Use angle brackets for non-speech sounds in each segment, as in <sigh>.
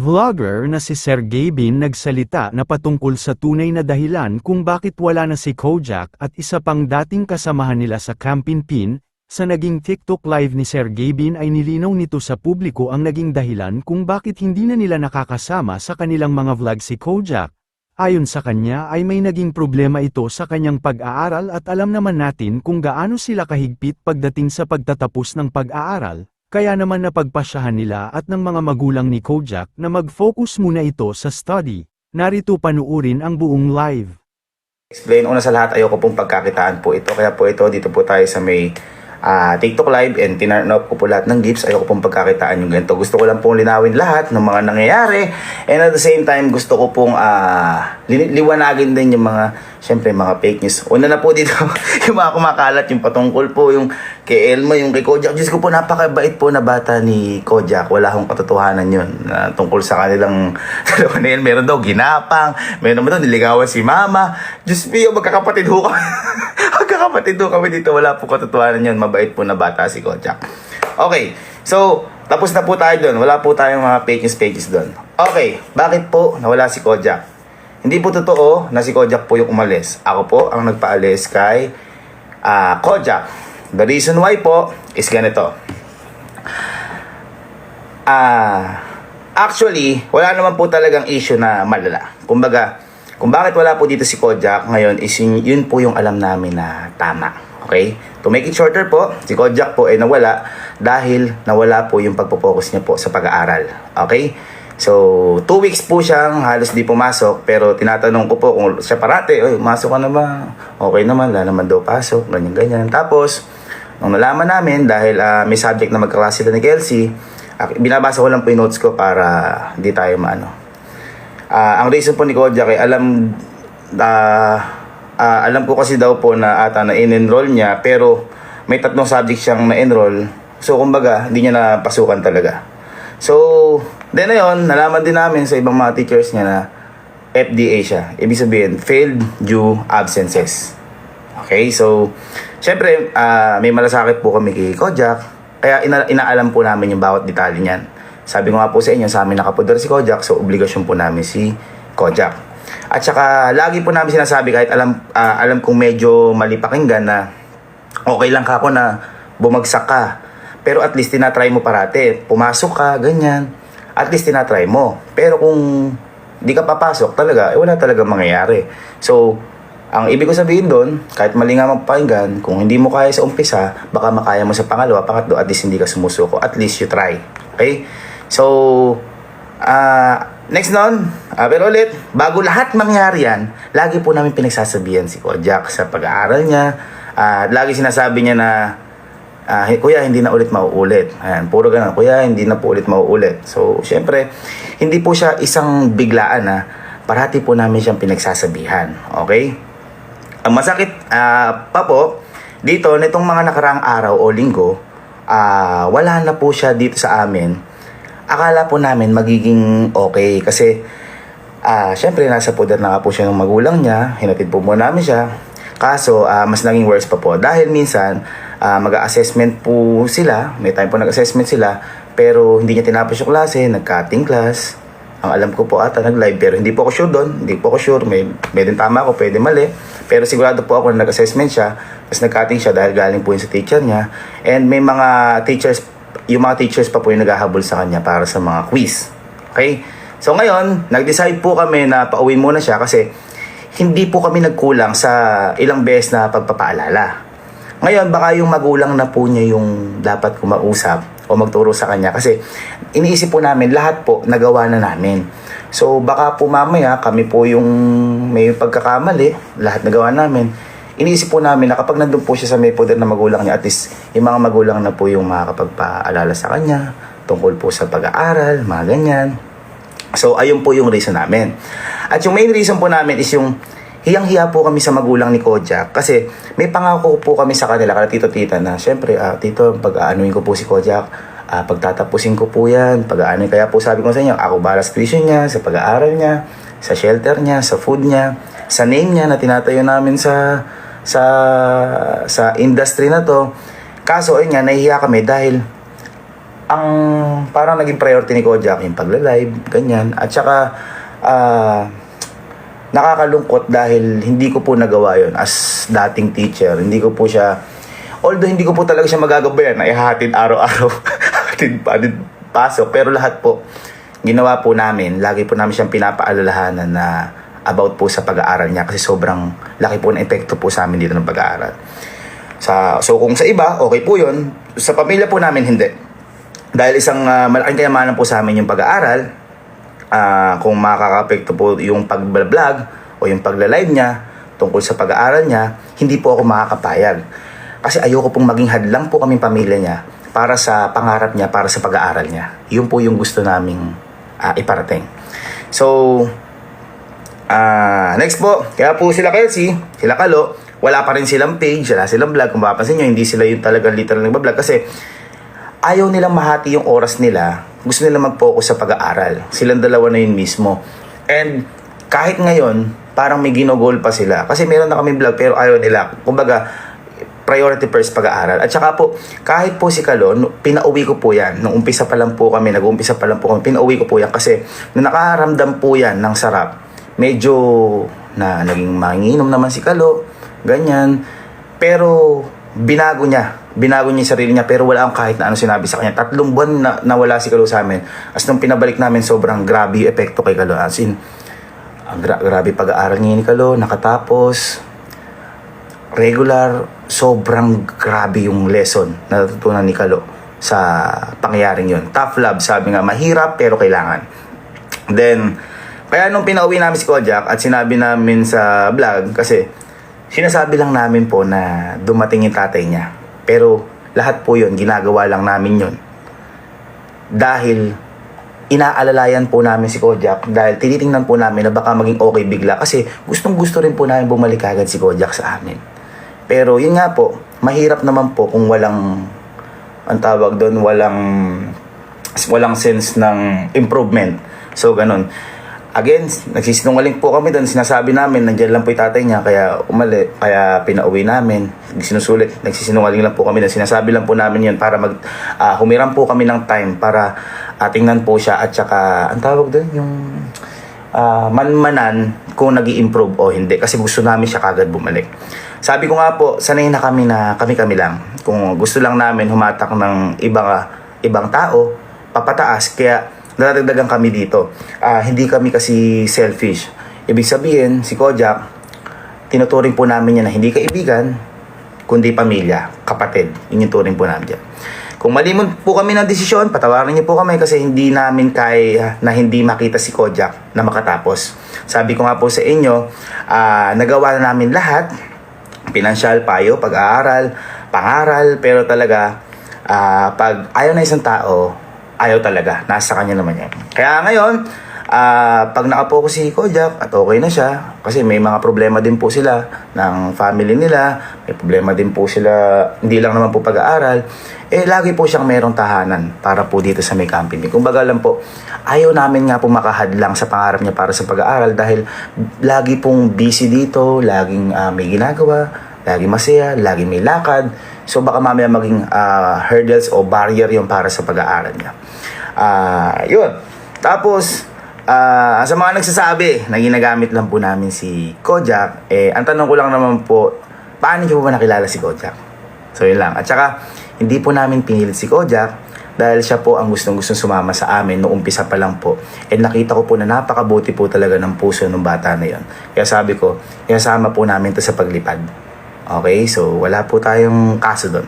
Vlogger na si Sergey Bin nagsalita na patungkol sa tunay na dahilan kung bakit wala na si Kojak at isa pang dating kasamahan nila sa Campin Pin, sa naging TikTok live ni Sergey Bin ay nilinaw nito sa publiko ang naging dahilan kung bakit hindi na nila nakakasama sa kanilang mga vlog si Kojak. Ayon sa kanya ay may naging problema ito sa kanyang pag-aaral at alam naman natin kung gaano sila kahigpit pagdating sa pagtatapos ng pag-aaral, kaya naman napagpasyahan nila at ng mga magulang ni Kojak na mag-focus muna ito sa study. Narito panuurin ang buong live. Explain, una sa lahat, ayoko pong pagkakitaan po ito. Kaya po ito, dito po tayo sa may ah, TikTok live and tinarn up ko po lahat ng gifts. Ayoko pong pagkakitaan yung ganito. Gusto ko lang pong linawin lahat ng mga nangyayari. And at the same time, gusto ko pong li- liwanagin din yung mga, syempre, mga fake news. Una na po <laughs> dito, yung mga kumakalat, yung patungkol po, yung kay Elma, yung kay Kojak. Diyos ko po, napakabait po na bata ni Kojak. Wala akong katotohanan yun. Na tungkol sa kanilang <laughs> dalawa na yun. Meron daw ginapang. Meron naman daw niligawan si mama. Diyos me, magkakapatid ho kami. <laughs> magkakapatid ho kami dito. Wala po katotohanan yun. Mabait po na bata si Kojak. Okay. So, tapos na po tayo doon. Wala po tayong mga fake news doon. Okay. Bakit po nawala si Kojak? Hindi po totoo na si Kojak po yung umalis. Ako po ang nagpaalis kay ah Kojak. The reason why po is ganito. Ah, actually, wala naman po talagang issue na malala. Kumbaga, kung bakit wala po dito si Kojak ngayon is yun, yun po yung alam namin na tama. Okay? To make it shorter po, si Kojak po ay nawala dahil nawala po yung pagpo-focus niya po sa pag-aaral. Okay? So, two weeks po siyang halos di pumasok pero tinatanong ko po kung siya parate, Oy, masok ka na ba? Okay naman, wala naman daw pasok, ganyan-ganyan. Tapos, nung nalaman namin dahil ah, may subject na magkaklase sila ni Kelsey, ah, binabasa ko lang po yung notes ko para hindi tayo maano. Ah, ang reason po ni Kojak ay alam ah, ah, alam ko kasi daw po na ata na in-enroll niya pero may tatlong subject siyang na-enroll. So kumbaga, hindi niya napasukan talaga. So, then na yun, nalaman din namin sa ibang mga teachers niya na FDA siya. Ibig sabihin, failed due absences. Okay, so, syempre, ah, may malasakit po kami kay Kojak. Kaya ina- inaalam po namin yung bawat detalye niyan. Sabi ko nga po sa inyo, sa amin nakapudar si Kojak, so obligasyon po namin si Kojak. At saka, lagi po namin sinasabi, kahit alam, ah, alam kong medyo mali pakinggan na okay lang ka ako na bumagsak ka. Pero at least tinatry mo parate. Pumasok ka, ganyan. At least tinatry mo. Pero kung di ka papasok talaga, eh wala talaga mangyayari. So, ang ibig ko sabihin doon, kahit mali nga magpakinggan, kung hindi mo kaya sa umpisa, baka makaya mo sa pangalawa, pangatlo, at least hindi ka sumusuko. At least you try. Okay? So, ah next nun, ah, pero ulit, bago lahat mangyari yan, lagi po namin pinagsasabihan si Kojak sa pag-aaral niya. Ah, lagi sinasabi niya na, ah, kuya, hindi na ulit mauulit. Ayan, puro ganun, kuya, hindi na po ulit mauulit. So, syempre, hindi po siya isang biglaan na parati po namin siyang pinagsasabihan. Okay? Ang masakit ah, pa po, dito, nitong mga nakaraang araw o linggo, ah, wala na po siya dito sa amin. Akala po namin magiging okay kasi ah, syempre nasa poder na nga po siya ng magulang niya, hinatid po muna namin siya. Kaso, ah, mas naging worse pa po dahil minsan ah, mag-assessment po sila, may time po nag-assessment sila, pero hindi niya tinapos yung klase, nag-cutting class, ang alam ko po ata nag-live pero hindi po ako sure doon. Hindi po ako sure. May, may din tama ako, pwede mali. Pero sigurado po ako na nag-assessment siya. Tapos nag-cutting siya dahil galing po yun sa teacher niya. And may mga teachers, yung mga teachers pa po yung naghahabol sa kanya para sa mga quiz. Okay? So ngayon, nag-decide po kami na pauwi muna siya kasi hindi po kami nagkulang sa ilang beses na pagpapaalala. Ngayon, baka yung magulang na po niya yung dapat kumausap o magturo sa kanya kasi iniisip po namin lahat po nagawa na namin. So baka po mamaya kami po yung may pagkakamali, lahat nagawa namin. Iniisip po namin na kapag nandun po siya sa may poder na magulang niya, at least yung mga magulang na po yung makakapagpaalala sa kanya tungkol po sa pag-aaral, mga ganyan. So, ayun po yung reason namin. At yung main reason po namin is yung hiyang-hiya po kami sa magulang ni Kojak kasi may pangako po kami sa kanila, kada tito-tita na, syempre, ah, tito, pag-aanuin ko po si Kojak, ah, pagtatapusin ko po yan, pag-aanuin. Kaya po sabi ko sa inyo, ako balas tuition niya, sa pag-aaral niya, sa shelter niya, sa food niya, sa name niya na tinatayo namin sa sa sa industry na to. Kaso ayun nga nahihiya kami dahil ang parang naging priority ni Kojak yung pagla-live, ganyan. At saka, ah, nakakalungkot dahil hindi ko po nagawa yon as dating teacher. Hindi ko po siya, although hindi ko po talaga siya magagabayan na ihahatid araw-araw, <laughs> hatid pa, hatid pasok. Pero lahat po, ginawa po namin, lagi po namin siyang pinapaalalahanan na about po sa pag-aaral niya kasi sobrang laki po ng epekto po sa amin dito ng pag-aaral. Sa, so kung sa iba, okay po yun. Sa pamilya po namin, hindi. Dahil isang ah, malaking kayamanan po sa amin yung pag-aaral, ah, kung makaka-apekto po yung pag-vlog o yung pagla-live niya tungkol sa pag-aaral niya, hindi po ako makakapayag. Kasi ayoko pong maging hadlang po kaming pamilya niya para sa pangarap niya, para sa pag-aaral niya. Yun po yung gusto naming ah, iparating. So, Ah, next po, kaya po sila Kelsey, sila Kalo, wala pa rin silang page, wala silang vlog. Kung mapapansin nyo, hindi sila yung talagang literal nagbablog kasi ayaw nilang mahati yung oras nila. Gusto nila mag-focus sa pag-aaral. Silang dalawa na yun mismo. And kahit ngayon, parang may ginogol pa sila. Kasi meron na kami vlog pero ayaw nila. Kumbaga, priority first pag-aaral. At saka po, kahit po si Kalon, pinauwi ko po yan. Nung umpisa pa lang po kami, nag-umpisa pa lang po kami, pinauwi ko po yan. Kasi nung nakaramdam po yan ng sarap, medyo na naging manginginom naman si Kalo, ganyan. Pero binago niya. Binago niya yung sarili niya pero wala akong kahit na ano sinabi sa kanya. Tatlong buwan na nawala si Kalo sa amin. As nung pinabalik namin, sobrang grabe yung epekto kay Kalo. As in, ang gra- grabe pag-aaral niya ni Kalo, nakatapos, regular, sobrang grabe yung lesson na natutunan ni Kalo sa pangyayaring yun. Tough love, sabi nga, mahirap pero kailangan. Then, kaya nung pinauwi namin si Kojak at sinabi namin sa vlog, kasi sinasabi lang namin po na dumating yung tatay niya. Pero lahat po yun, ginagawa lang namin yun. Dahil inaalalayan po namin si Kojak dahil tinitingnan po namin na baka maging okay bigla kasi gustong gusto rin po namin bumalik agad si Kojak sa amin. Pero yun nga po, mahirap naman po kung walang ang tawag doon, walang walang sense ng improvement. So ganun. Again, nagsisinungaling po kami doon. Sinasabi namin, nandiyan lang po yung tatay niya, kaya umali, kaya pinauwi namin. Sinusulit, nagsisinungaling lang po kami doon. Sinasabi lang po namin yun para mag, ah, humiram po kami ng time para tingnan po siya at saka, ang tawag doon, yung ah, manmanan kung nag improve o hindi. Kasi gusto namin siya kagad bumalik. Sabi ko nga po, sanay na kami na kami-kami lang. Kung gusto lang namin humatak ng ibang, ibang tao, papataas. Kaya nadadagdagan kami dito. Ah, hindi kami kasi selfish. Ibig sabihin, si Kojak, tinuturing po namin yan na hindi kaibigan, kundi pamilya, kapatid. Yun yung turing po namin dyan. Kung mali mo po kami ng desisyon, patawarin niyo po kami kasi hindi namin kaya na hindi makita si Kojak na makatapos. Sabi ko nga po sa inyo, ah, nagawa na namin lahat, pinansyal, payo, pag-aaral, pangaral, pero talaga, ah, pag ayaw na isang tao, ayaw talaga. Nasa kanya naman yan. Kaya ngayon, ah, pag nakapokus si Kojak at okay na siya, kasi may mga problema din po sila ng family nila, may problema din po sila, hindi lang naman po pag-aaral, eh lagi po siyang merong tahanan para po dito sa may company. Kung baga lang po, ayaw namin nga po makahadlang sa pangarap niya para sa pag-aaral dahil lagi pong busy dito, laging ah, may ginagawa, lagi masaya, lagi may lakad. So baka mamaya maging ah, hurdles o barrier yung para sa pag-aaral niya. Ah, yun. Tapos, ah, sa mga nagsasabi na ginagamit lang po namin si Kojak, eh, ang tanong ko lang naman po, paano niyo po ba nakilala si Kojak? So yun lang. At saka, hindi po namin pinilit si Kojak dahil siya po ang gustong gustong sumama sa amin noong umpisa pa lang po. And nakita ko po na napakabuti po talaga ng puso ng bata na yon. Kaya sabi ko, kasama po namin to sa paglipad. Okay, so wala po tayong kaso doon.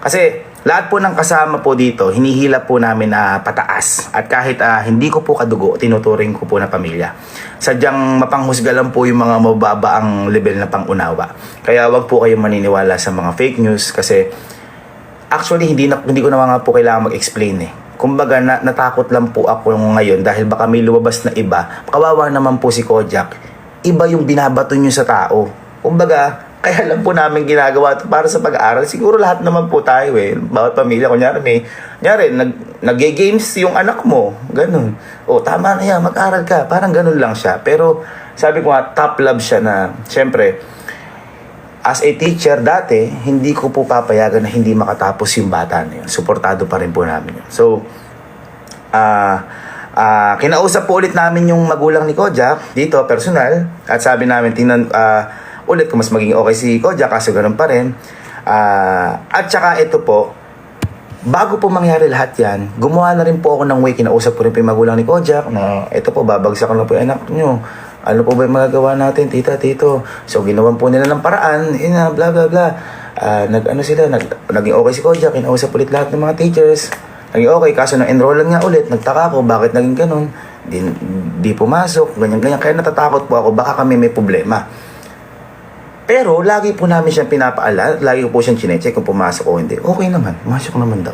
Kasi lahat po ng kasama po dito, hinihila po namin na pataas. At kahit ah, hindi ko po kadugo, tinuturing ko po na pamilya. Sadyang mapanghusga lang po yung mga mababa ang level na pangunawa. Kaya wag po kayong maniniwala sa mga fake news kasi actually hindi na, hindi ko na nga po kailangan mag-explain eh. Kumbaga na, natakot lang po ako ngayon dahil baka may lumabas na iba. Kawawa naman po si Kojak. Iba yung binabato nyo sa tao. Kumbaga, kaya lang po namin ginagawa to para sa pag-aaral. Siguro lahat naman po tayo eh. Bawat pamilya, kunyari may, kunyari, nag, nag-games yung anak mo. Ganun. O, tama na yan, mag-aral ka. Parang ganun lang siya. Pero, sabi ko nga, top love siya na, syempre, as a teacher dati, hindi ko po papayagan na hindi makatapos yung bata na yun. Suportado pa rin po namin yun. So, ah ah kinausap po ulit namin yung magulang ni Kojak dito, personal. At sabi namin, tingnan ah, ulit kung mas maging okay si Kojak, kaso ganun pa rin. Ah, at saka ito po, bago po mangyari lahat yan, gumawa na rin po ako ng way, kinausap ko rin po yung magulang ni Kojak na ito po, babagsak na po yung anak nyo. Ano po ba yung magagawa natin, tita, tito? So, ginawan po nila ng paraan, ina, bla, bla, bla. Ah, nag, ano sila, nag, naging okay si Kojak, kinausap ulit lahat ng mga teachers. Naging okay, kaso nang enrollan nga ulit, nagtaka ako, bakit naging ganun? Di, di pumasok, ganyan-ganyan. Kaya natatakot po ako, baka kami may problema. Pero lagi po namin siyang pinapaala, lagi po siyang chinecheck kung pumasok o hindi. Okay naman, pumasok naman daw.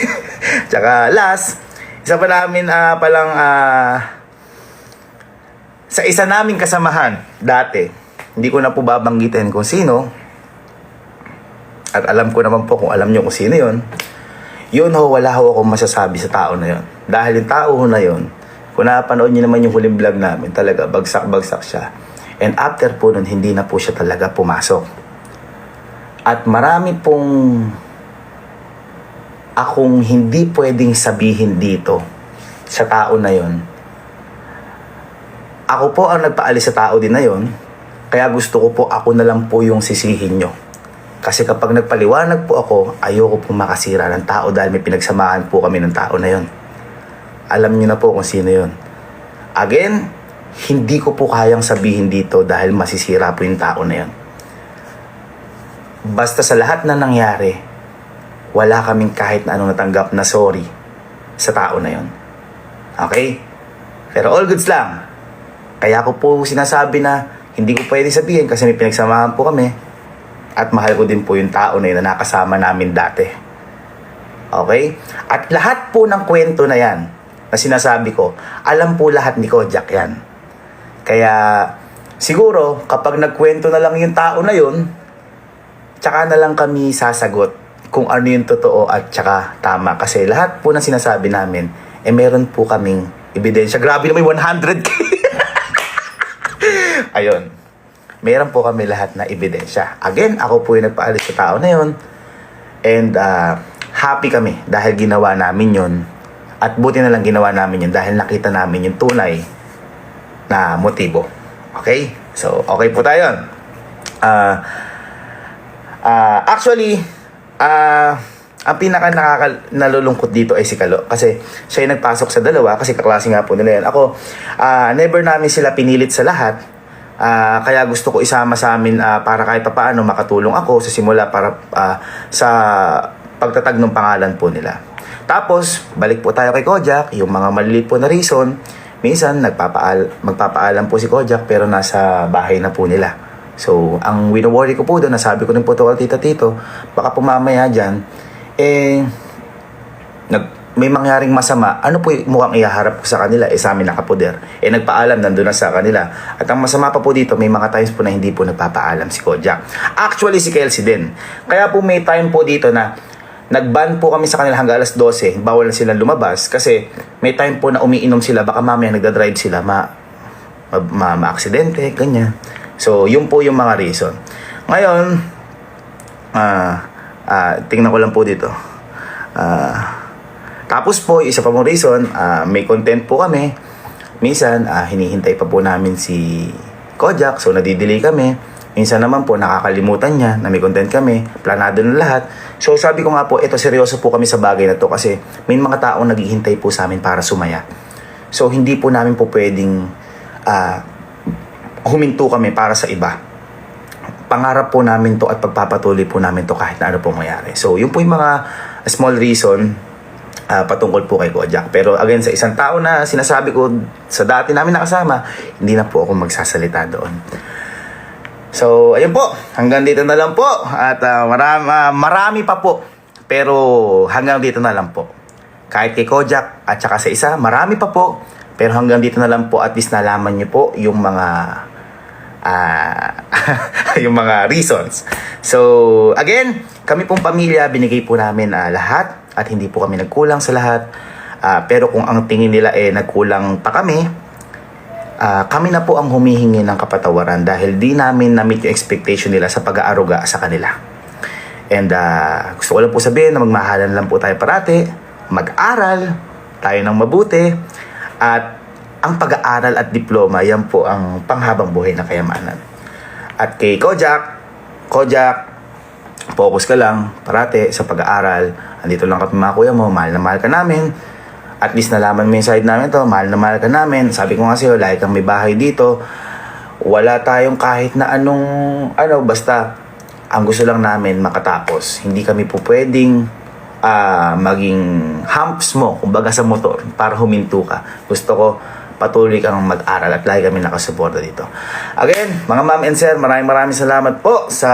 <laughs> Tsaka last, isa pa namin ah, palang ah, sa isa naming kasamahan dati, hindi ko na po babanggitin kung sino, at alam ko naman po kung alam niyo kung sino yon yun ho, wala ho akong masasabi sa tao na yon. Dahil yung tao ho na yon, kung napanood niyo naman yung huling vlog namin, talaga bagsak-bagsak siya. And after po nun, hindi na po siya talaga pumasok. At marami pong akong hindi pwedeng sabihin dito sa tao na yon. Ako po ang nagpaalis sa tao din na yon, kaya gusto ko po ako na lang po yung sisihin nyo. Kasi kapag nagpaliwanag po ako, ayoko pong makasira ng tao dahil may pinagsamahan po kami ng tao na yon. Alam niyo na po kung sino yon. Again, hindi ko po kayang sabihin dito dahil masisira po yung tao na yon. Basta sa lahat na nangyari, wala kaming kahit na anong natanggap na sorry sa tao na yon. Okay? Pero all goods lang. Kaya ko po sinasabi na hindi ko pwede sabihin kasi may pinagsamahan po kami at mahal ko din po yung tao na yun na nakasama namin dati. Okay? At lahat po ng kwento na yan na sinasabi ko, alam po lahat ni Kojak yan. Kaya siguro kapag nagkwento na lang yung tao na yun, tsaka na lang kami sasagot kung ano yung totoo at tsaka tama. Kasi lahat po ng sinasabi namin, eh meron po kaming ebidensya. Grabe na may 100k! Ayun. Meron po kami lahat na ebidensya. Again, ako po yung nagpaalis sa tao na yun. And uh, happy kami dahil ginawa namin yun. At buti na lang ginawa namin yun dahil nakita namin yung tunay na motibo. Okay? So, okay po tayo. Ah... Ah, actually, ah ang pinaka nakaka nalulungkot dito ay si Kalo kasi siya yung nagpasok sa dalawa kasi kaklase nga po nila yan. Ako, ah never namin sila pinilit sa lahat. Ah, kaya gusto ko isama sa amin ah, para kahit papaano makatulong ako sa simula para ah, sa pagtatag ng pangalan po nila. Tapos, balik po tayo kay Kojak, yung mga maliliit po na reason. Minsan, nagpapaal magpapaalam po si Kojak pero nasa bahay na po nila. So, ang wino-worry ko po doon, nasabi ko rin po ito kay tita tito, baka pumamaya dyan, eh, nag, may mangyaring masama, ano po mukhang ihaharap ko sa kanila, eh sa amin nakapoder. Eh nagpaalam, nandun na sa kanila. At ang masama pa po dito, may mga times po na hindi po nagpapaalam si Kojak. Actually, si Kelsey din. Kaya po may time po dito na nagban po kami sa kanila hanggang alas 12, bawal na silang lumabas kasi may time po na umiinom sila, baka mamaya nagdadrive sila, ma, ma, ma, ma-aksidente, ganyan. So, yun po yung mga reason. Ngayon, ah, ah, tingnan ko lang po dito. Ah, tapos po, isa pa mong reason, ah, may content po kami. Minsan, ah, hinihintay pa po namin si Kojak, so nadidelay kami. Minsan naman po, nakakalimutan niya na may content kami, planado na lahat. So sabi ko nga po, ito seryoso po kami sa bagay na to kasi may mga taong naghihintay po sa amin para sumaya. So hindi po namin po pwedeng ah, huminto kami para sa iba. Pangarap po namin to at pagpapatuloy po namin to kahit na ano po mangyari. So, yun po yung mga small reason ah, patungkol po kay Kojak. Pero again, sa isang tao na sinasabi ko sa dati namin nakasama, hindi na po ako magsasalita doon. So, ayun po. Hanggang dito na lang po. At ah, marami, ah, marami pa po. Pero hanggang dito na lang po. Kahit kay Kojak at saka sa isa, marami pa po. Pero hanggang dito na lang po at least nalaman niyo po yung mga ah <laughs> yung mga reasons. So, again, kami pong pamilya, binigay po namin ah, lahat at hindi po kami nagkulang sa lahat. Ah, pero kung ang tingin nila eh nagkulang pa kami, ah, kami na po ang humihingi ng kapatawaran dahil di namin na-meet yung expectation nila sa pag-aaruga sa kanila. And ah, gusto ko lang po sabihin na magmahalan lang po tayo parati, mag-aral, tayo ng mabuti, at ang pag-aaral at diploma, yan po ang panghabang buhay na kayamanan. At kay Kojak, Kojak, focus ka lang parati sa pag-aaral. Andito lang kami mga kuya mo, mahal na mahal ka namin. At least nalaman mo yung side namin to, mahal na mahal ka namin. Sabi ko nga sa'yo, lagi kang may bahay dito. Wala tayong kahit na anong, ano, basta ang gusto lang namin makatapos. Hindi kami po pwedeng ah, maging humps mo, kumbaga sa motor, para huminto ka. Gusto ko patuloy kang mag-aral at lagi kami nakasuporta dito. Again, mga ma'am and sir, maraming maraming salamat po sa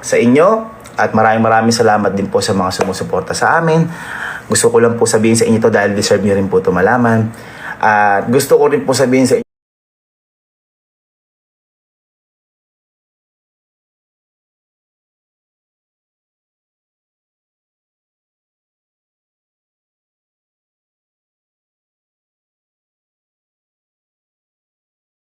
sa inyo at maraming maraming salamat din po sa mga sumusuporta sa amin. Gusto ko lang po sabihin sa inyo to dahil deserve nyo rin po ito malaman. At gusto ko rin po sabihin sa inyo